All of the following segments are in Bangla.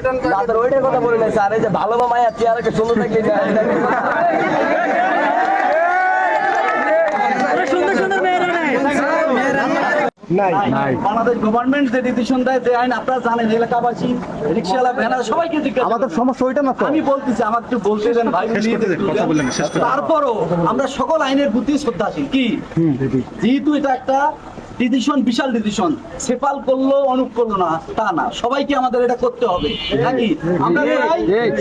ওইটার কথা বলি না স্যার এই যে ভালো মামায় চেয়ারকে সুন্দর থাকলে বাংলাদেশ গভর্নমেন্ট যে ডিসিশন দেয় যে আইন আপনারা জানেন এলাকাবাসী রিক্সাওয়ালা ভ্যানার সবাইকে জিজ্ঞাসা আমাদের সমস্যা ওইটা না আমি বলতেছি আমাকে একটু বলতে দেন ভাই তারপরও আমরা সকল আইনের প্রতি শ্রদ্ধাশীল। কি? যেহেতু এটা একটা ডিসিশন বিশাল ডিসিশন সেপাল করল অনুপ করল না তা না সবাইকে আমাদের এটা করতে হবে নাকি আমরা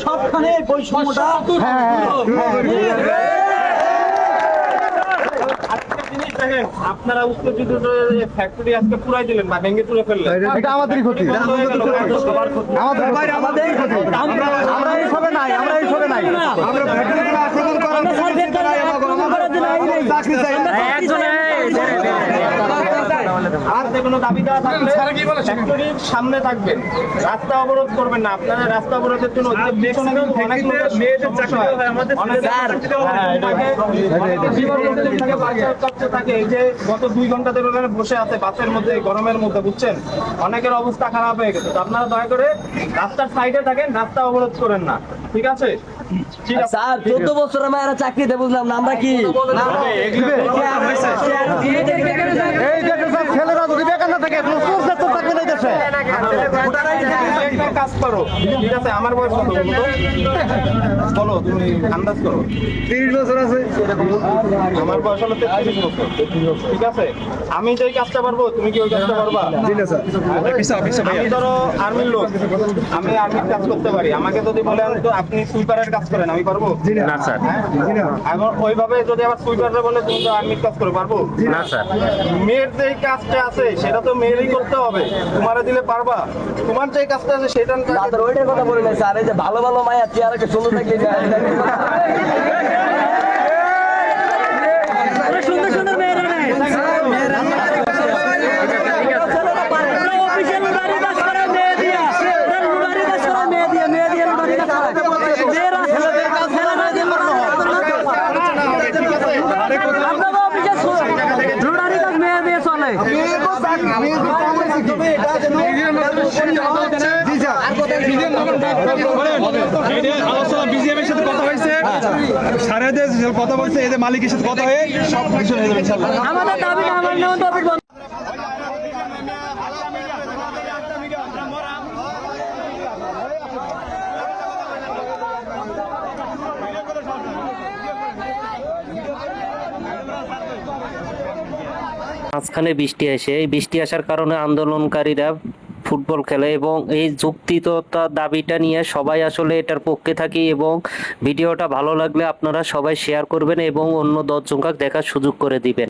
সবখানে বৈষম্যটা দেখেন আপনারা উত্তর ফ্যাক্টরি আজকে পুরাই দিলেন বা ভেঙে তুলে ফেললেন এটা আমাদেরই ক্ষতি আমাদের ক্ষতি। আমাদেরই ক্ষতি আমরা এইসবে নাই আমরা এইসবে নাই আমরা ফ্যাক্টরিগুলো আক্রমণ করার চাকরি চাই আর যে কোনো দাবি দেওয়া থাকলে ফ্যাক্টরির সামনে থাকবেন। রাস্তা অবরোধ করবেন না। আপনারা রাস্তা অবরোধের জন্য হয়। হ্যাঁ, থাকে, এই যে গত দুই ঘণ্টা ধরে ওখানে বসে আছে বাসের মধ্যে গরমের মধ্যে বুঝছেন? অনেকের অবস্থা খারাপ হয়ে গেছে। তো আপনারা দয়া করে রাস্তার সাইডে থাকেন রাস্তা অবরোধ করেন না। ঠিক আছে? ঠিক আছে। স্যার চোদ্দ বছরের মায়েরা চাকরিতে বুঝলাম না আমরা কি এই দেশে সব ছেলেরা যদি বেকার না থাকে কোনো সোর্স তো থাকবে না এই দেশে কাজ করো। ঠিক আছে আমার বয়স কত? বলো। বলো তুমি আন্দাজ করো। তিরিশ বছর আছে। আমার বয়স হলো তেত্রিশ বছর। ঠিক আছে? আমি যেই কাজটা পারব তুমি কি ওই কাজটা পারবা? আমি ধরো আর্মির লোক। আমি আর্মির কাজ করতে পারি। আমাকে যদি বলেন তো আপনি সুইপারের কাজ করেন আমি পারব না। স্যার। এখন ওইভাবে যদি আবার সুইপারে বলে তুমি তো আর্মির কাজ করে পারব? না স্যার। মেয়ের যেই কাজটা আছে সেটা তো মেয়েরই করতে হবে। তোমারে দিলে পারবা। তোমার যেই কাজটা আছে সেটা রাতের ওইটার কথা বলি না স্যার এই যে ভালো ভালো মায়া চেয়ারকে সুন্দর থাকলে সুন্দর সুন্দর মেয়েরা আলোচনা বিজিএমের সাথে কথা হয়েছে স্যারেদের কথা বলছে এদের মালিকের সাথে কথা হয়ে সব কিছু হয়ে যাবে আমাদের দাবি আমার নাম মাঝখানে বৃষ্টি আসে। এই বৃষ্টি আসার কারণে আন্দোলনকারীরা ফুটবল খেলে এবং এই যুক্তিততা দাবিটা নিয়ে সবাই আসলে এটার পক্ষে থাকি এবং ভিডিওটা ভালো লাগলে আপনারা সবাই শেয়ার করবেন এবং অন্য দশজনকে দেখার সুযোগ করে দিবেন।